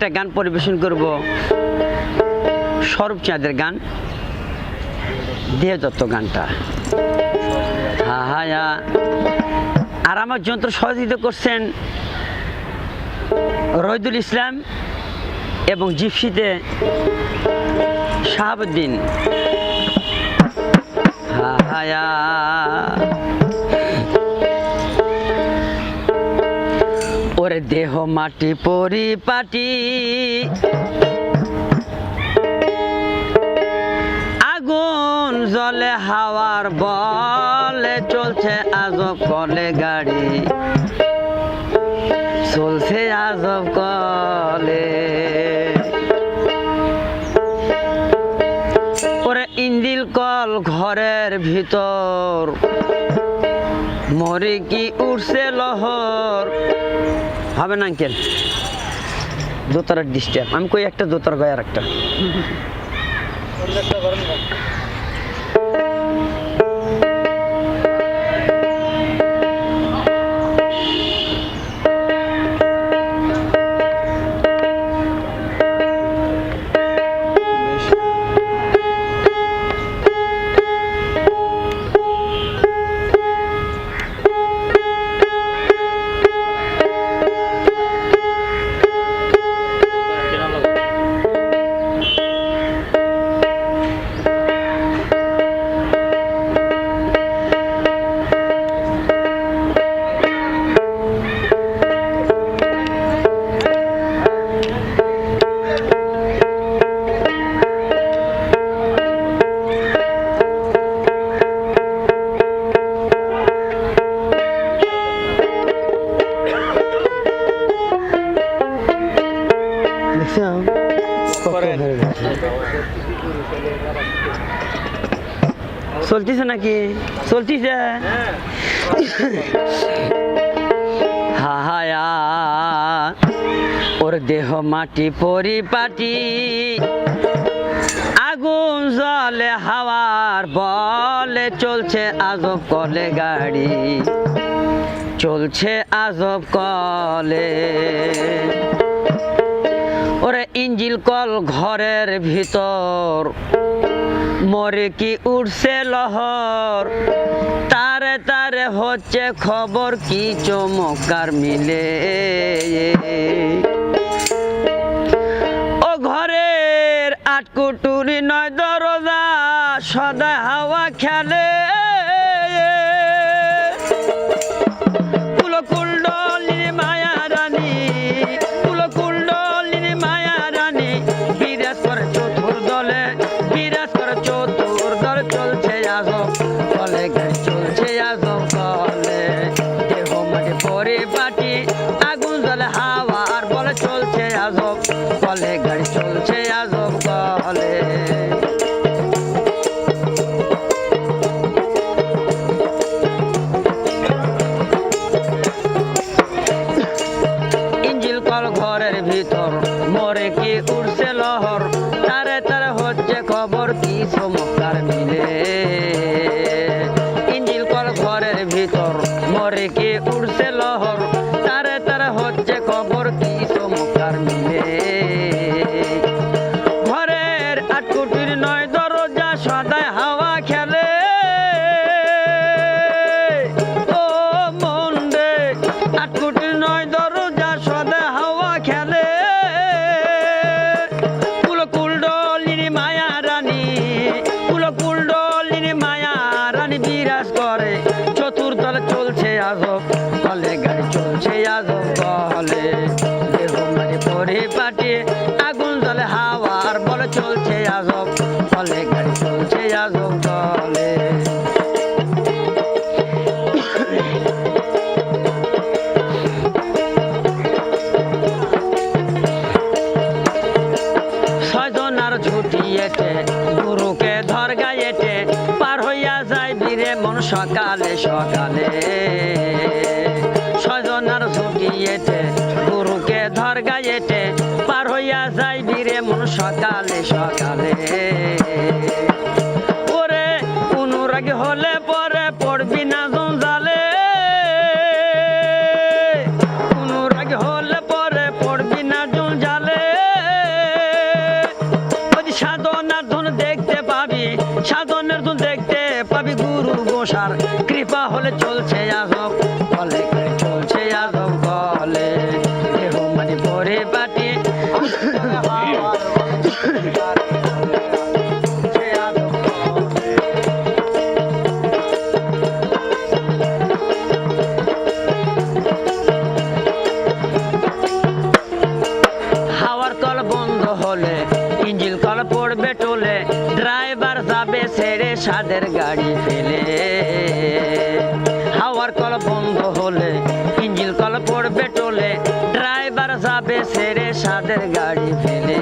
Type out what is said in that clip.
একটা গান পরিবেশন করব। স্বরূপ চাঁদের গান। দেহদত্ত গানটা। হা হায়া আর আমার যন্ত্র সহযোগিতা করছেন রহিদুল ইসলাম এবং জিপসিতে শাহাবুদ্দিন। হা। দেহ মাটি পরিপাটি। আগুন জলে হাওয়ার বলে চলছে আজব কলে গাড়ি। চলছে আজব কলে। ওরে ইন্দিল কল ঘরের ভিতর, মরে কি উঠছে লহর। হবে না আঙ্কেল। দোতারার ডিস্টার্ব আমি কই একটা দোতার গায়ে আর একটা? চলতিছে নাকি? চলতিছে? হায়া ওর দেহ মাটি পরিপাটি। আগুন জলে হাওয়ার বলে চলছে, আজব কলে গাড়ি। চলছে আজব কলে। ওরে ইঞ্জিল কল ঘরের ভিতর, মরে কি উঠছে লহর? তারে তারে হচ্ছে খবর, কি চমৎকার মিলে। ও ঘরের আটকুটুরি নয় দরজা, সদা বিরাজ চতুর দলে চলছে আজব কলে গাড়ি চলছে আজব কলে। দেহ মাটি পরে পাটি আগুন জলে আর বলে চলছে আজব কলে গাড়ি চলছে আজব কলে। ঘরের ভিতর, মরে কি উঠছে লহর? করে চতুর্দলে চলছে আজব কলে গাড়ি চলছে আজব কলে দেহ মাটি পরে পাটি আগুন জলে হাওয়ার বলে চলছে আজব কলে গাড়ি চলছে আজব কলে সকালে সকালে সজনার ঝুঁকিয়েতে গুরুকে ধর গায়েতে পার হইয়া যাই বীরে মন সকালে সকালে। ওরে, অনুরাগ হলে পরে পড়বি না জঞ্জালে। অনুরাগ হলে পরে পড়বি না জঞ্জালে। সাধনার ধন দেখতে পাবি সাধন গুরু কৃপা হলে চলছে আজব, কলে চলছে আজব, কলে মানে পরে বাটি। হাওয়ার কল বন্ধ হলে, ইঞ্জিল কল পড়বে টোলে, ড্রাইভার ছেড়ে সাদের গাড়ি ফেলে। সাদের গাড়ি ফেলে।